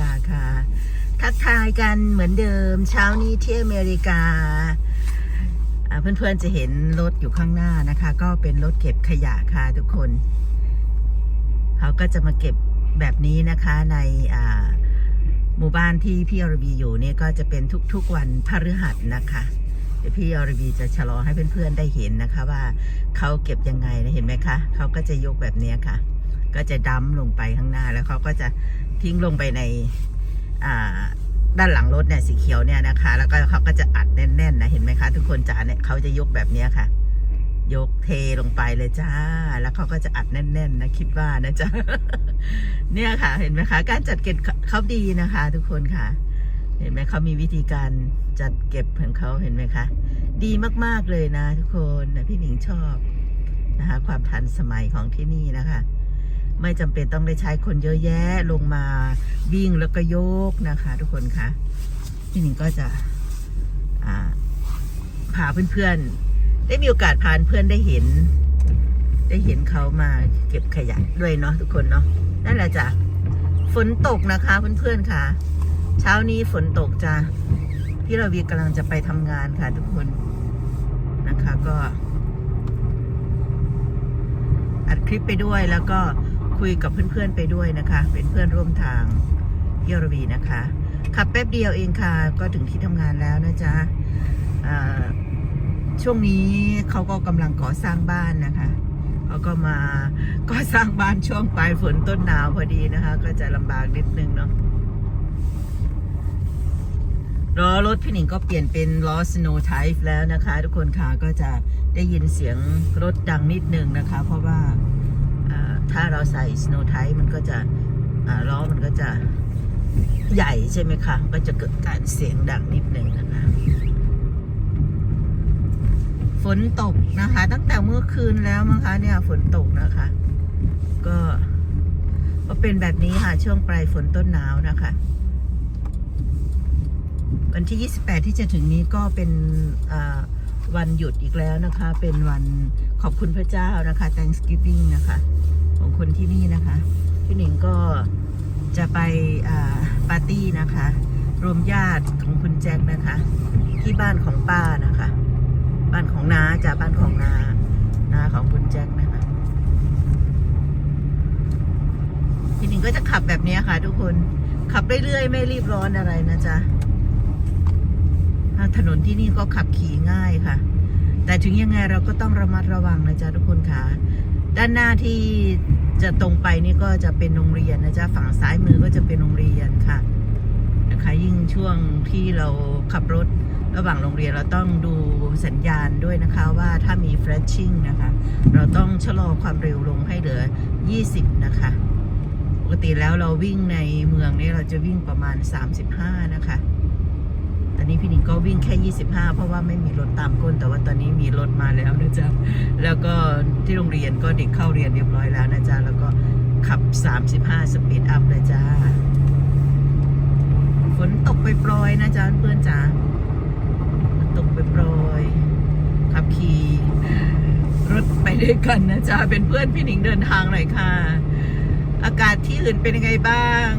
กาค่ะ ทักทายกันเหมือนเดิม เช้านี้ที่อเมริกา เพื่อนๆจะเห็นรถอยู่ข้างหน้านะคะ ก็เป็นรถเก็บขยะค่ะทุกคน เขาก็จะมาเก็บแบบนี้นะคะในหมู่บ้านที่พี่อรวีอยู่เนี่ยก็จะเป็นทุกๆวันพฤหัสนะคะเดี๋ยวพี่อรวีจะชะลอให้เพื่อนๆได้เห็นนะคะ ว่าเขาเก็บยังไงนะเห็นไหมคะเขาก็จะยกแบบนี้ค่ะ ก็จะดั้มลงไปข้างหน้าแล้วเขาก็จะ ทิ้งลงไปในด้านหลังรถเนี่ยสีเขียวเนี่ยนะคะ แล้วก็เขาก็จะอัดแน่นๆนะเห็นไหมคะ ทุกคนจ๋าเนี่ยเขาจะยกแบบนี้ค่ะ ยกเทลงไปเลยจ้า แล้วเขาก็จะอัดแน่น ๆ นะคิดว่านะจ๊ะเนี่ยค่ะ เห็นไหมคะ การจัดเก็บเขาดีนะคะ ทุกคนค่ะ เห็นไหมเขามีวิธีการจัดเก็บของเขาเห็นไหมคะ ดีมากๆเลยนะ ทุกคนนะพี่หนิงชอบนะคะ ความทันสมัยของที่นี่นะคะ ไม่จำเป็นต้องได้ใช้คนเยอะแยะลงมาวิ่งแล้วก็โยกนะคะ ทุกคนคะพี่หนิงก็จะพาเพื่อนๆ ได้มีโอกาสพาเพื่อนได้เห็น ได้เห็นเขามาเก็บขยะด้วยเนาะทุกคนเนาะนั่นแหละจ้ะฝนตกนะคะเพื่อนๆค่ะ เช้านี้ฝนตกจ้ะพี่ระวีกำลังจะไปทำงานค่ะ ทุกคนนะคะก็อัดคลิปไปด้วยแล้วก็ คุยกับเพื่อนๆไปด้วยนะคะ เป็นเพื่อนร่วมทางพี่ระวีนะคะ ขับแป๊บเดียวเองค่ะ ก็ถึงที่ทำงานแล้วนะจ๊ะช่วงนี้เขาก็กำลังก่อสร้างบ้านนะคะเขาก็มาก่อสร้างบ้านช่วงปลายฝนต้นหนาวพอดีนะคะ ก็จะลำบากนิดนึงเนาะล้อรถพี่หนิงก็เปลี่ยนเป็นล้อ Snow Type แล้วนะคะ ทุกคนค่ะก็จะได้ยินเสียงรถดังนิดนึงนะคะ เพราะว่า ถ้าเราใส่ Snow Type มันก็จะล้อมันก็จะใหญ่ใช่ไหมคะ ก็จะเกิดการเสียงดังนิดนึงนะคะ ฝนตกนะคะ ตั้งแต่เมื่อคืนแล้วมั้งคะเนี่ยฝนตกนะคะ ก็ก็เป็นแบบนี้ค่ะ ช่วงปลายฝนต้นหนาวนะคะ วันที่ 28 ที่จะถึงนี้ก็เป็นวันหยุดอีกแล้วนะคะ เป็นวันขอบคุณพระเจ้านะคะ Thanksgiving นะคะ ของคนที่นี่นะคะ พี่หนิงก็จะไปปาร์ตี้นะคะ รวมญาติของคุณแจ็คนะคะ ที่บ้านของป้านะคะ บ้านของน้าจากบ้านของนานาของคุณแจ็คนะคะพี่หนิงก็จะขับแบบนี้ค่ะ ทุกคนขับเรื่อยๆไม่รีบร้อนอะไรนะจ๊ะถนนที่นี่ก็ขับขี่ง่ายค่ะ แต่ถึงยังไงเราก็ต้องระมัดระวังนะจ๊ะทุกคนค่ะ ด้านหน้าที่จะตรงไปนี่ก็จะเป็นโรงเรียนนะจ๊ะฝั่งซ้ายมือก็จะเป็นโรงเรียนค่ะนะคะยิ่งช่วงที่เราขับรถระหว่างโรงเรียนเราต้องดูสัญญาณด้วยนะคะว่าถ้ามี flashing นะคะ เราต้องชะลอความเร็วลงให้เหลือ 20 นะคะ ปกติแล้วเราวิ่งในเมืองนี้เราจะวิ่งประมาณ 35 นะคะ ตอนนี้พี่หนิงก็วิ่งแค่ 25 เพราะว่าไม่มีรถตามก้น แต่ว่าตอนนี้มีรถมาแล้วนะจ๊ะ แล้วก็ที่โรงเรียนก็เด็กเข้าเรียนเรียบร้อยแล้วนะจ๊ะ แล้วก็ขับ 35 สปีดอัพเลยจ้าฝนตกไปโปรยนะจ๊ะเพื่อนจ๋าตกไปโปรยขับขี่รถไปด้วยกันนะจ๊ะ เป็นเพื่อนพี่หนิงเดินทางหน่อยค่ะ อากาศที่อื่นเป็นยังไงบ้าง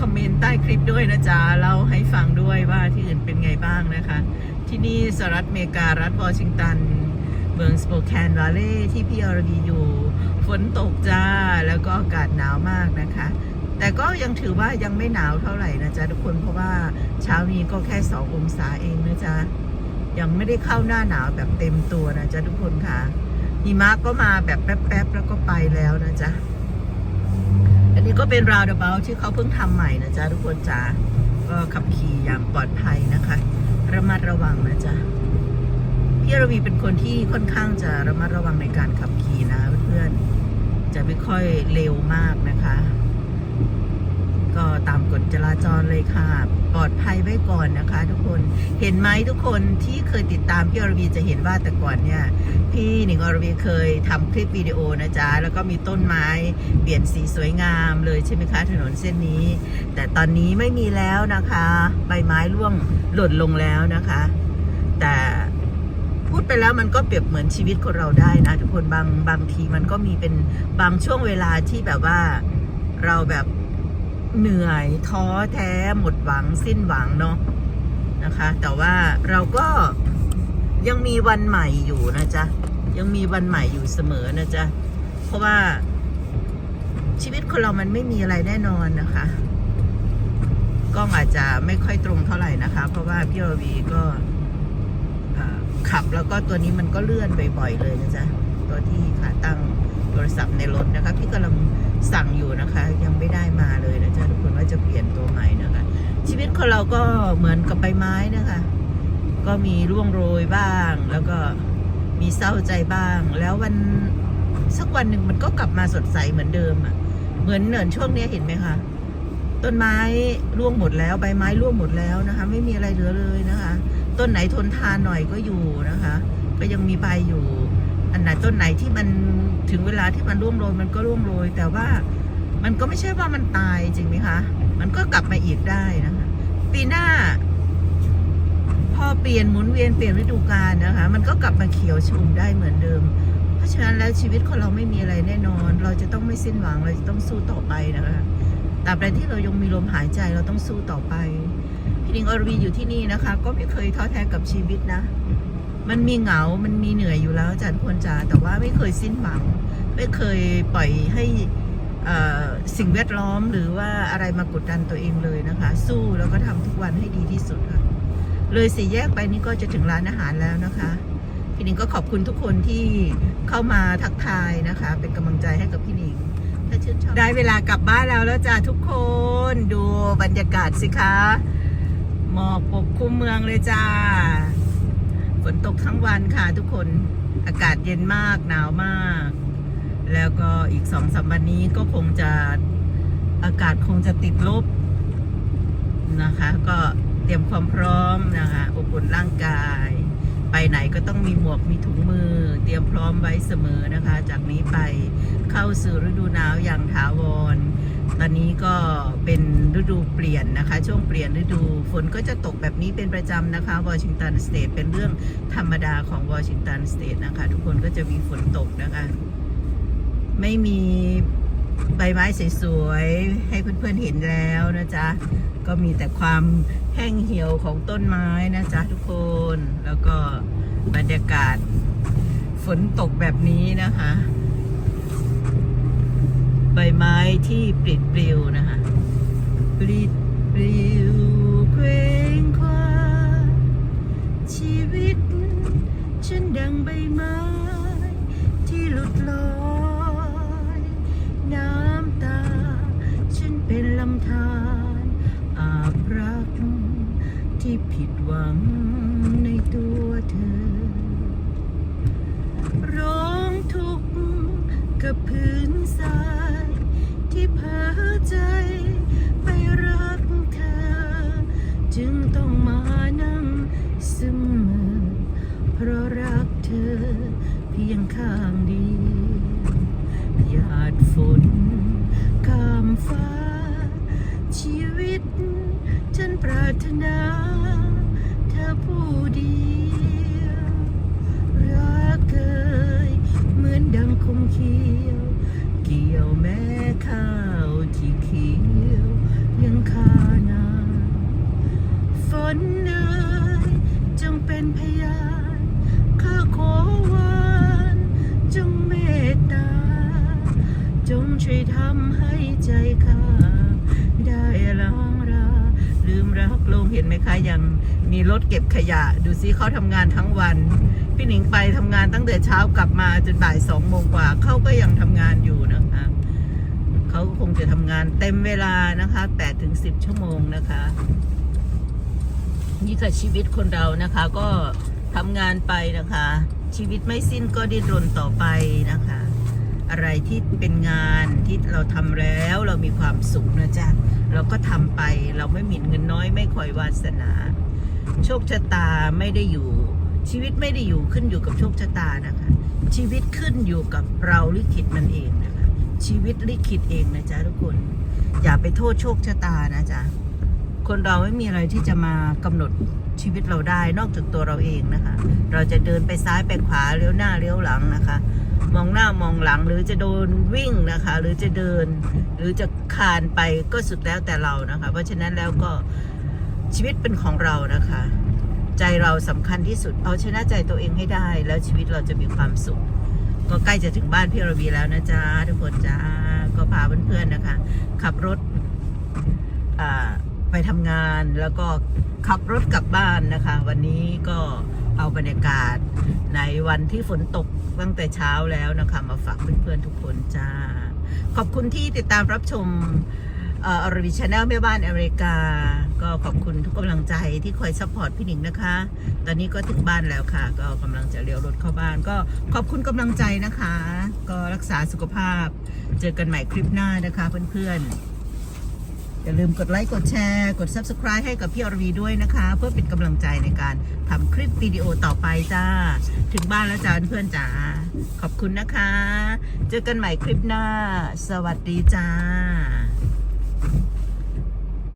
คอมเมนต์ใต้คลิปด้วยนะจ๊ะเล่าให้ฟังด้วยว่าที่อื่นเป็นไงบ้างนะคะ ที่นี่สหรัฐอเมริการัฐวอชิงตัน เมืองสโปแคนวาเลย์ที่พี่อรดีอยู่ ฝนตกจ้า แล้วก็อากาศหนาวมากนะคะ แต่ก็ยังถือว่ายังไม่หนาวเท่าไหร่นะจ๊ะทุกคนเพราะว่าเช้านี้ก็แค่สององศาเองนะจ๊ะยังไม่ได้เข้าหน้าหนาวแบบเต็มตัวนะจ๊ะทุกคนค่ะหิมะก็มาแบบแป๊บๆแล้วก็ไปแล้วนะจ๊ะ นนี้ก็เป็น roundabout ที่เขาเพิ่งทำใหม่นะจ๊ะทุกคนจ๋าก็ขับขี่อย่างปลอดภัยนะคะ ระมัดระวังนะจ๊ะพี่ระวีเป็นคนที่ค่อนข้างจะระมัดระวังในการขับขี่นะเพื่อนจะไม่ค่อยเร็วมากนะคะ ก็ตามกฎจราจรเลยค่ะ ปลอดภัยไว้ก่อนนะคะ ทุกคนเห็นไหมทุกคนที่เคยติดตามพี่อรวีจะเห็นว่าแต่ก่อนเนี่ยพี่หนิงอรวีเคยทำคลิปวิดีโอนะจ๊ะแล้วก็มีต้นไม้เปลี่ยนสีสวยงามเลยใช่ไหมคะถนนเส้นนี้ แต่ตอนนี้ไม่มีแล้วนะคะ ใบไม้ร่วงหล่นลงแล้วนะคะ แต่พูดไปแล้วมันก็เปรียบเหมือนชีวิตคนเราได้นะทุกคนบางบางทีมันก็มีเป็นบางช่วงเวลาที่แบบว่าเราแบบ เหนื่อยท้อแท้หมดหวังสิ้นหวังเนาะนะคะ แต่ว่าเราก็ยังมีวันใหม่อยู่นะจ๊ะ ยังมีวันใหม่อยู่เสมอนะจ๊ะ เพราะว่าชีวิตคนเรามันไม่มีอะไรแน่นอนนะคะกล้องอาจจะไม่ค่อยตรงเท่าไหร่นะคะ เพราะว่าพี่โรวีก็ขับแล้วก็ตัวนี้มันก็เลื่อนบ่อยๆเลยนะจ๊ะ ตัวที่ขาตั้งโทรศัพท์ในรถนะคะ พี่กำลังสั่งอยู่นะคะ ยังไม่ได้มาเลยนะจ๊ะทุกคนว่าจะเปลี่ยนตัวใหม่นะคะ ชีวิตคนเราก็เหมือนกับใบไม้นะคะ ก็มีร่วงโรยบ้าง แล้วก็มีเศร้าใจบ้าง แล้ววันสักวันหนึ่งมันก็กลับมาสดใสเหมือนเดิมอะ่ะเหมือนเหมือนช่วงนี้เห็นไหมคะต้นไม้ร่วงหมดแล้วใบไม้ร่วงหมดแล้วนะคะ ไม่มีอะไรเหลือเลยนะคะ ต้นไหนทนทานหน่อยก็อยู่นะคะ ก็ยังมีใบอยู่ อันไหนต้นไหนที่มันถึงเวลาที่มันร่วงโรยมันก็ร่วงโรย แต่ว่ามันก็ไม่ใช่ว่ามันตายจริงไหมคะ มันก็กลับมาอีกได้นะคะ ปีหน้า พอเปลี่ยนหมุนเวียนเปลี่ยนฤดูกาลนะคะ มันก็กลับมาเขียวชุมได้เหมือนเดิม เพราะฉะนั้นแล้วชีวิตของเราไม่มีอะไรแน่นอน เราจะต้องไม่สิ้นหวังเราจะต้องสู้ต่อไปนะคะตราบใดที่เรายังมีลมหายใจเราต้องสู้ต่อไปพี่ดิงอรวีอยู่ที่นี่นะคะ ก็ไม่เคยท้อแท้กับชีวิตนะ มันมีเหงา มันมีเหนื่อยอยู่แล้วอาจารย์พลจ๋าแต่ว่าไม่เคยสิ้นหวัง ไม่เคยปล่อยให้เอ่อสิ่งแวดล้อมหรือว่าอะไรมากดดันตัวเองเลยนะคะ สู้แล้วก็ทำทุกวันให้ดีที่สุดค่ะ เลยสี่แยกไปนี่ก็จะถึงร้านอาหารแล้วนะคะ พี่หนิงก็ขอบคุณทุกคนที่เข้ามาทักทายนะคะ เป็นกำลังใจให้กับพี่หนิงถ้าชื่นชอบได้เวลากลับบ้านแล้วแล้วจ้าทุกคนดูบรรยากาศสิคะหมอกปกคลุมเมืองเลยจ้า ฝนตกทั้งวันค่ะทุกคนอากาศเย็นมากหนาวมาก แล้วก็อีกสองสามวันนี้ก็คงจะอากาศคงจะติดลบนะคะ ก็เตรียมความพร้อมนะคะอบอุ่นร่างกาย ไปไหนก็ต้องมีหมวกมีถุงมือ เตรียมพร้อมไว้เสมอนะคะ จากนี้ไปเข้าสู่ฤดูหนาวอย่างถาวร ตอนนี้ก็เป็นฤดูเปลี่ยนนะคะ ช่วงเปลี่ยนฤดูฝนก็จะตกแบบนี้เป็นประจำนะคะวอชิงตันสเตทเป็นเรื่องธรรมดาของวอชิงตันสเตทนะคะ ทุกคนก็จะมีฝนตกนะคะ ไม่มีใบไม้สวยๆ ให้เพื่อนๆเห็นแล้วนะจ๊ะ ก็มีแต่ความแห้งเหี่ยวของต้นไม้นะจ๊ะทุกคนแล้วก็บรรยากาศฝนตกแบบนี้นะคะ ใบไม้ที่ปลิดปลิวนะคะปลิดปลิวเคว้งคว้าชีวิต ฉันดังใบไม้ที่หลุดลอยน้ำตา ฉันเป็นลำธารอาบรัก ที่ผิดหวังในตัวเธอ ร้องทุกข์กับพื้นทราย ปรารถนาเธอผู้เดียวรักเกยเหมือนดังคมเขียว เกี่ยวแม่ข้าวที่เขียวยังคานานฝนเอ่ยจงเป็นพยานข้าขอวานจงเมตตา จงช่วยทำให้ใจข้า นไหมคะยังมีรถเก็บขยะ ดูซิเขาทำงานทั้งวัน พี่หนิงไปทำงานตั้งแต่เช้ากลับมาจนบ่ายสองโมงกว่าเขาก็ยังทำงานอยู่นะคะเขาก็คงจะทำงานเต็มเวลานะคะ8ถึง10ชั่วโมงนะคะ นี่กับชีวิตคนเรานะคะก็ทำงานไปนะคะ ชีวิตไม่สิ้นก็ดิ้นรนต่อไปนะคะ อะไรที่เป็นงานที่เราทำแล้วเรามีความสุขนะจ๊ะเราก็ทำไปเราไม่หมิ่นเงินน้อยไม่คอยวาสนา โชคชะตาไม่ได้อยู่ ชีวิตไม่ได้อยู่ขึ้นอยู่กับโชคชะตานะคะ ชีวิตขึ้นอยู่กับเราลิขิตมันเองนะคะ ชีวิตลิขิตเองนะจ๊ะทุกคน อย่าไปโทษโชคชะตานะจ๊ะคนเราไม่มีอะไรที่จะมากำหนดชีวิตเราได้นอกจากตัวเราเองนะคะ เราจะเดินไปซ้ายไปขวาเลี้ยวหน้าเลี้ยวหลังนะคะ มองหน้ามองหลังหรือจะโดนวิ่งนะคะ หรือจะเดิน หรือจะคานไปก็สุดแล้วแต่เรานะคะ เพราะฉะนั้นแล้วก็ชีวิตเป็นของเรานะคะ ใจเราสำคัญที่สุดเอาชนะใจตัวเองให้ได้ แล้วชีวิตเราจะมีความสุข ก็ใกล้จะถึงบ้านพี่ระวีแล้วนะจ๊ะทุกคนจ้าก็พาเพื่อนๆนะคะ ขับรถไปทำงานแล้วก็ขับรถกลับบ้านนะคะ วันนี้ก็ เอาบรรยากาศในวันที่ฝนตกตั้งแต่เช้าแล้วนะคะ มาฝากเพื่อนๆทุกคนจ้า ขอบคุณที่ติดตามรับชมเออรวิชแนลแม่บ้านอเมริกา ก็ขอบคุณทุกกำลังใจที่คอยซัพพอร์ตพี่หนิงนะคะ ตอนนี้ก็ถึงบ้านแล้วค่ะ ก็กำลังจะเลี้ยวรถเข้าบ้าน ก็ขอบคุณกำลังใจนะคะ ก็รักษาสุขภาพ เจอกันใหม่คลิปหน้านะคะเพื่อนๆ อย่าลืมกดไลค์กดแชร์ กด Subscribe ให้กับพี่อรวีด้วยนะคะ เพื่อเป็นกำลังใจในการทำคลิปวิดีโอต่อไปจ้า ถึงบ้านแล้วจ้าเพื่อนจ๋าขอบคุณนะคะ เจอกันใหม่คลิปหน้า สวัสดีจ้า